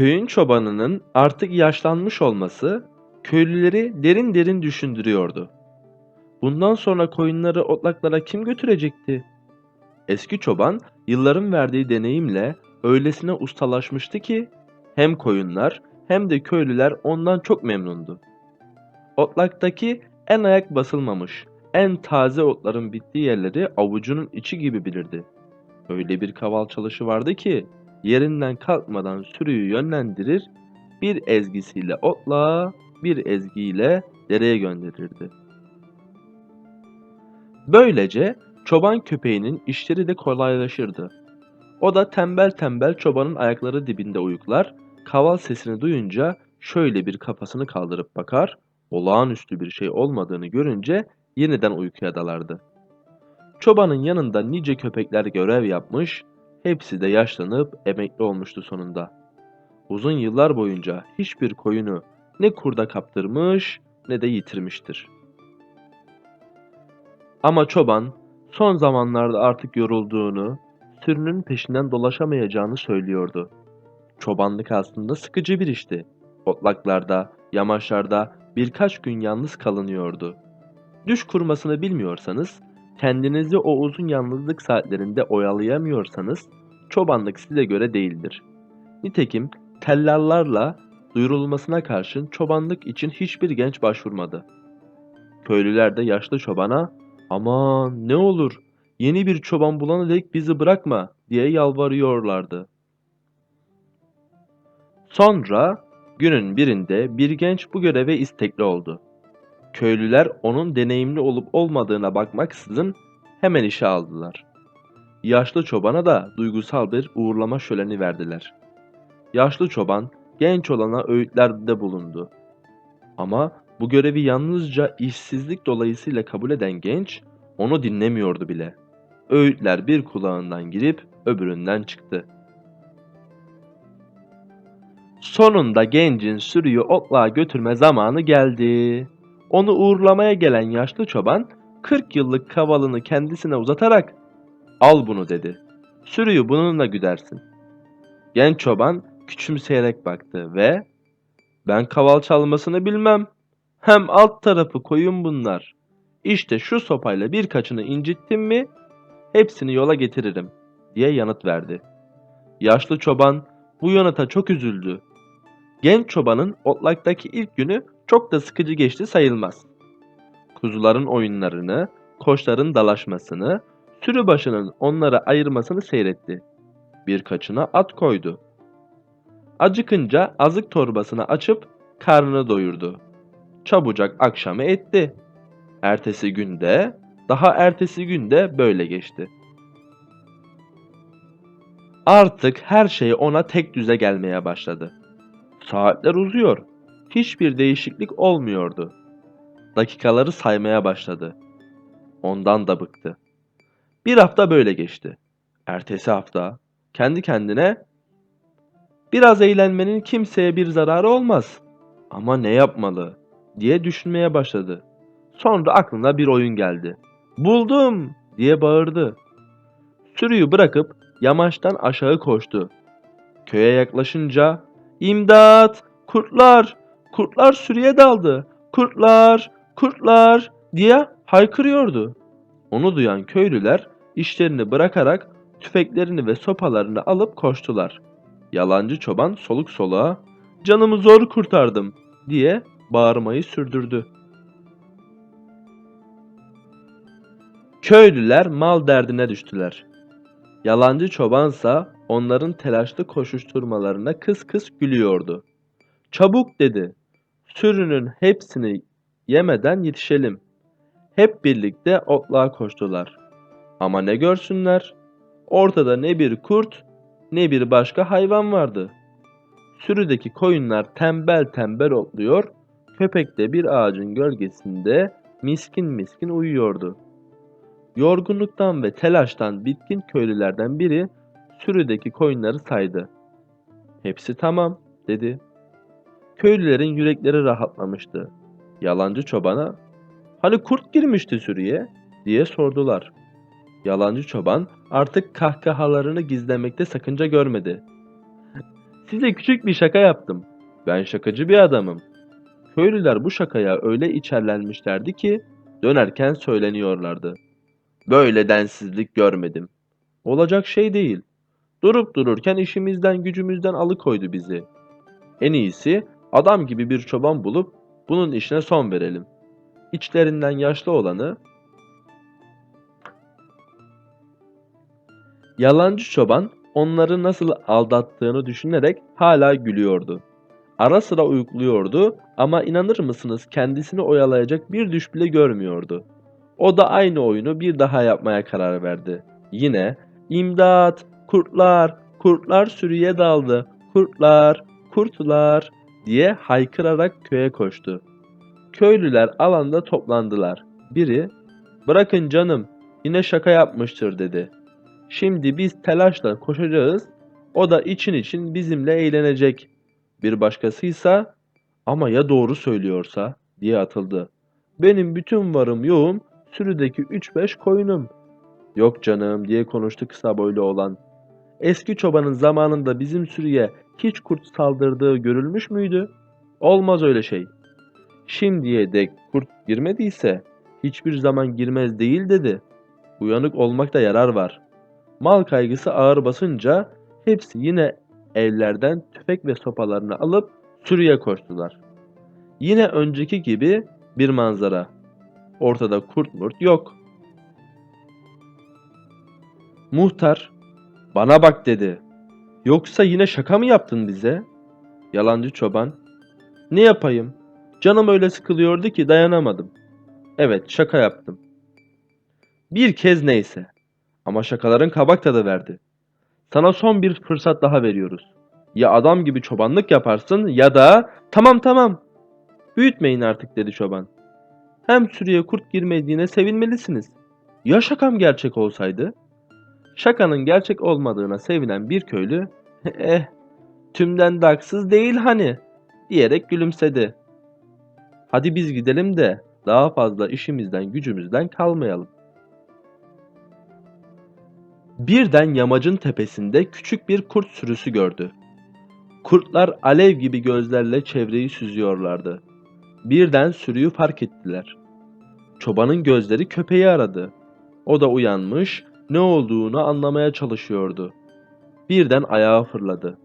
Köyün çobanının artık yaşlanmış olması köylüleri derin derin düşündürüyordu. Bundan sonra koyunları otlaklara kim götürecekti? Eski çoban yılların verdiği deneyimle öylesine ustalaşmıştı ki hem koyunlar hem de köylüler ondan çok memnundu. Otlaktaki en ayak basılmamış, en taze otların bittiği yerleri avucunun içi gibi bilirdi. Öyle bir kaval çalışı vardı ki yerinden kalkmadan sürüyü yönlendirir, bir ezgisiyle otla, bir ezgiyle dereye gönderirdi. Böylece çoban köpeğinin işleri de kolaylaşırdı. O da tembel tembel çobanın ayakları dibinde uyuklar, kaval sesini duyunca şöyle bir kafasını kaldırıp bakar, olağanüstü bir şey olmadığını görünce yeniden uykuya dalardı. Çobanın yanında nice köpekler görev yapmış, hepsi de yaşlanıp emekli olmuştu sonunda. Uzun yıllar boyunca hiçbir koyunu ne kurda kaptırmış ne de yitirmiştir. Ama çoban son zamanlarda artık yorulduğunu, sürünün peşinden dolaşamayacağını söylüyordu. Çobanlık aslında sıkıcı bir işti. Otlaklarda, yamaçlarda birkaç gün yalnız kalınıyordu. Düş kurmasını bilmiyorsanız, kendinizi o uzun yalnızlık saatlerinde oyalayamıyorsanız, çobanlık size göre değildir. Nitekim tellallarla duyurulmasına karşın çobanlık için hiçbir genç başvurmadı. Köylüler de yaşlı çobana aman ne olur yeni bir çoban bulana dek bizi bırakma diye yalvarıyorlardı. Sonra günün birinde bir genç bu göreve istekli oldu. Köylüler onun deneyimli olup olmadığına bakmaksızın hemen işe aldılar. Yaşlı çobana da duygusal bir uğurlama şöleni verdiler. Yaşlı çoban genç olana öğütlerde bulundu. Ama bu görevi yalnızca işsizlik dolayısıyla kabul eden genç onu dinlemiyordu bile. Öğütler bir kulağından girip öbüründen çıktı. Sonunda gencin sürüyü otluğa götürme zamanı geldi. Onu uğurlamaya gelen yaşlı çoban 40 yıllık kavalını kendisine uzatarak "Al bunu." dedi. "Sürüyü bununla güdersin." Genç çoban küçümseyerek baktı ve "Ben kaval çalmasını bilmem. Hem alt tarafı koyun bunlar. İşte şu sopayla birkaçını incittim mi hepsini yola getiririm." diye yanıt verdi. Yaşlı çoban bu yanıta çok üzüldü. Genç çobanın otlaktaki ilk günü çok da sıkıcı geçti sayılmaz. Kuzuların oyunlarını, koçların dalaşmasını, sürü başının onlara ayırmasını seyretti. Birkaçına at koydu. Acıkınca azık torbasını açıp karnını doyurdu. Çabucak akşamı etti. Ertesi günde, daha ertesi günde böyle geçti. Artık her şey ona tek düze gelmeye başladı. Saatler uzuyor. Hiçbir değişiklik olmuyordu. Dakikaları saymaya başladı. Ondan da bıktı. Bir hafta böyle geçti. Ertesi hafta kendi kendine biraz eğlenmenin kimseye bir zararı olmaz. Ama ne yapmalı diye düşünmeye başladı. Sonra aklına bir oyun geldi. Buldum diye bağırdı. Sürüyü bırakıp yamaçtan aşağı koştu. Köye yaklaşınca İmdat! Kurtlar! Kurtlar sürüye daldı. Kurtlar! Kurtlar! diye haykırıyordu. Onu duyan köylüler işlerini bırakarak tüfeklerini ve sopalarını alıp koştular. Yalancı çoban soluk soluğa "Canımı zor kurtardım." diye bağırmayı sürdürdü. Köylüler mal derdine düştüler. Yalancı çobansa onların telaşlı koşuşturmalarına kıs kıs gülüyordu. Çabuk dedi. Sürünün hepsini yemeden yetişelim. Hep birlikte otluğa koştular. Ama ne görsünler? Ortada ne bir kurt ne bir başka hayvan vardı. Sürüdeki koyunlar tembel tembel otluyor, köpek de bir ağacın gölgesinde miskin miskin uyuyordu. Yorgunluktan ve telaştan bitkin köylülerden biri sürüdeki koyunları saydı. Hepsi tamam dedi. Köylülerin yürekleri rahatlamıştı. Yalancı çobana hani kurt girmişti sürüye diye sordular. Yalancı çoban artık kahkahalarını gizlemekte sakınca görmedi. Size küçük bir şaka yaptım. Ben şakacı bir adamım. Köylüler bu şakaya öyle içerlenmişlerdi ki dönerken söyleniyorlardı. Böyle densizlik görmedim. Olacak şey değil. Durup dururken işimizden gücümüzden alıkoydu bizi. En iyisi adam gibi bir çoban bulup bunun işine son verelim. İçlerinden yaşlı olanı Yalancı çoban onları nasıl aldattığını düşünerek hala gülüyordu. Ara sıra uykuluyordu ama inanır mısınız kendisini oyalayacak bir düş bile görmüyordu. O da aynı oyunu bir daha yapmaya karar verdi. Yine imdat, kurtlar, kurtlar sürüye daldı, kurtlar, kurtlar diye haykırarak köye koştu. Köylüler alanda toplandılar. Biri, bırakın canım yine şaka yapmıştır dedi. Şimdi biz telaşla koşacağız, o da için için bizimle eğlenecek. Bir başkasıysa, ama ya doğru söylüyorsa diye atıldı. Benim bütün varım yoğum sürüdeki 3-5 koyunum. Yok canım diye konuştu kısa boylu olan. Eski çobanın zamanında bizim sürüye hiç kurt saldırdığı görülmüş müydü? Olmaz öyle şey. Şimdiye dek kurt girmediyse hiçbir zaman girmez değil dedi. Uyanık olmakta yarar var. Mal kaygısı ağır basınca hepsi yine evlerden tüfek ve sopalarını alıp sürüye koştular. Yine önceki gibi bir manzara. Ortada kurt murt yok. Muhtar, bana bak dedi. Yoksa yine şaka mı yaptın bize? Yalancı çoban, ne yapayım? Canım öyle sıkılıyordu ki dayanamadım. Evet, şaka yaptım. Bir kez neyse. Ama şakaların kabak tadı verdi. Sana son bir fırsat daha veriyoruz. Ya adam gibi çobanlık yaparsın ya da... Tamam tamam. Büyütmeyin artık dedi çoban. Hem sürüye kurt girmediğine sevinmelisiniz. Ya şakam gerçek olsaydı? Şakanın gerçek olmadığına sevinen bir köylü, eh tümden de haksız değil hani diyerek gülümsedi. Hadi biz gidelim de daha fazla işimizden gücümüzden kalmayalım. Birden yamacın tepesinde küçük bir kurt sürüsü gördü. Kurtlar alev gibi gözlerle çevreyi süzüyorlardı. Birden sürüyü fark ettiler. Çobanın gözleri köpeği aradı. O da uyanmış, ne olduğunu anlamaya çalışıyordu. Birden ayağa fırladı.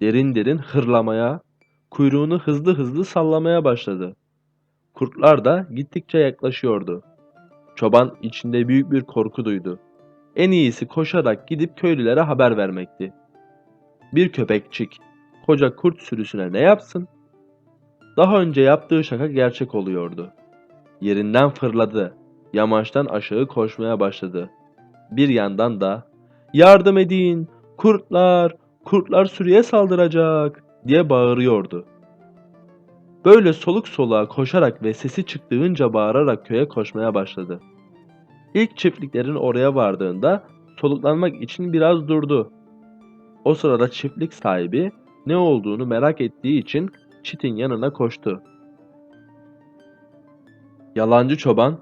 Derin derin hırlamaya, kuyruğunu hızlı hızlı sallamaya başladı. Kurtlar da gittikçe yaklaşıyordu. Çoban içinde büyük bir korku duydu. En iyisi koşarak gidip köylülere haber vermekti. Bir köpekçik koca kurt sürüsüne ne yapsın? Daha önce yaptığı şaka gerçek oluyordu. Yerinden fırladı. Yamaçtan aşağı koşmaya başladı. Bir yandan da "Yardım edin! Kurtlar! Kurtlar sürüye saldıracak!" diye bağırıyordu. Böyle soluk soluğa koşarak ve sesi çıktığınca bağırarak köye koşmaya başladı. İlk çiftliklerin oraya vardığında soluklanmak için biraz durdu. O sırada çiftlik sahibi ne olduğunu merak ettiği için çitin yanına koştu. Yalancı çoban,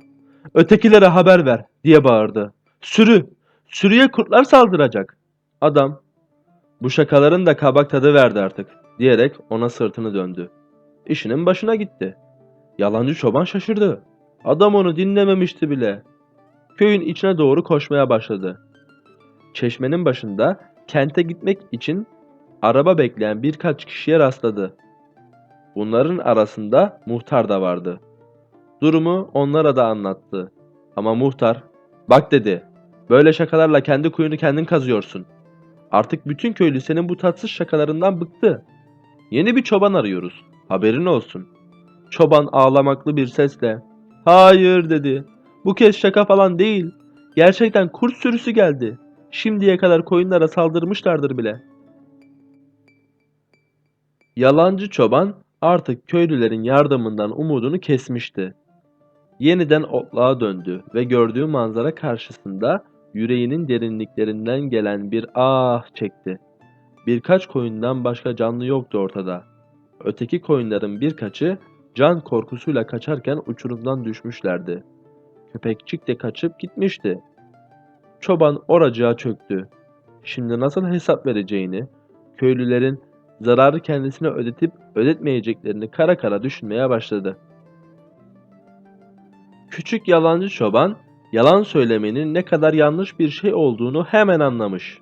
ötekilere haber ver diye bağırdı. Sürü, sürüye kurtlar saldıracak. Adam, bu şakaların da kabak tadı verdi artık diyerek ona sırtını döndü. İşinin başına gitti. Yalancı çoban şaşırdı. Adam onu dinlememişti bile. Köyün içine doğru koşmaya başladı. Çeşmenin başında kente gitmek için araba bekleyen birkaç kişiye rastladı. Bunların arasında muhtar da vardı. Durumu onlara da anlattı. Ama muhtar, bak dedi, böyle şakalarla kendi kuyunu kendin kazıyorsun. Artık bütün köylü senin bu tatsız şakalarından bıktı. Yeni bir çoban arıyoruz, haberin olsun. Çoban ağlamaklı bir sesle, hayır dedi, bu kez şaka falan değil. Gerçekten kurt sürüsü geldi. Şimdiye kadar koyunlara saldırmışlardır bile. Yalancı çoban artık köylülerin yardımından umudunu kesmişti. Yeniden otluğa döndü ve gördüğü manzara karşısında yüreğinin derinliklerinden gelen bir ah çekti. Birkaç koyundan başka canlı yoktu ortada. Öteki koyunların birkaçı can korkusuyla kaçarken uçurumdan düşmüşlerdi. Köpekçik de kaçıp gitmişti. Çoban oracığa çöktü. Şimdi nasıl hesap vereceğini, köylülerin zararı kendisine ödetip ödetmeyeceklerini kara kara düşünmeye başladı. Küçük yalancı çoban, yalan söylemenin ne kadar yanlış bir şey olduğunu hemen anlamış.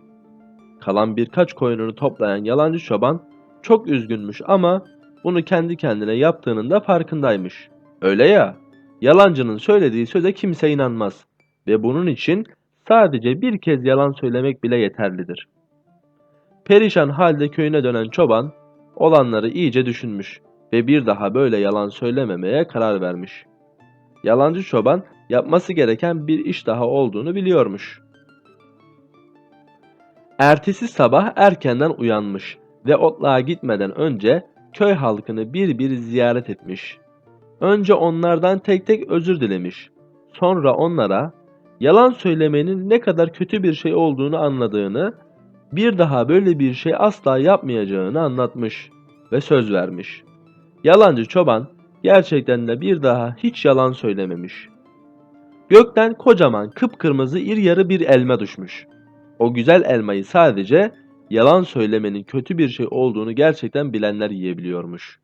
Kalan birkaç koyununu toplayan yalancı çoban çok üzgünmüş ama bunu kendi kendine yaptığının da farkındaymış. Öyle ya, yalancının söylediği söze kimse inanmaz ve bunun için sadece bir kez yalan söylemek bile yeterlidir. Perişan halde köyüne dönen çoban olanları iyice düşünmüş ve bir daha böyle yalan söylememeye karar vermiş. Yalancı çoban yapması gereken bir iş daha olduğunu biliyormuş. Ertesi sabah erkenden uyanmış ve otluğa gitmeden önce köy halkını bir bir ziyaret etmiş. Önce onlardan tek tek özür dilemiş. Sonra onlara yalan söylemenin ne kadar kötü bir şey olduğunu anladığını, bir daha böyle bir şey asla yapmayacağını anlatmış ve söz vermiş. Yalancı çoban gerçekten de bir daha hiç yalan söylememiş. Gökten kocaman kıpkırmızı iri yarı bir elma düşmüş. O güzel elmayı sadece yalan söylemenin kötü bir şey olduğunu gerçekten bilenler yiyebiliyormuş.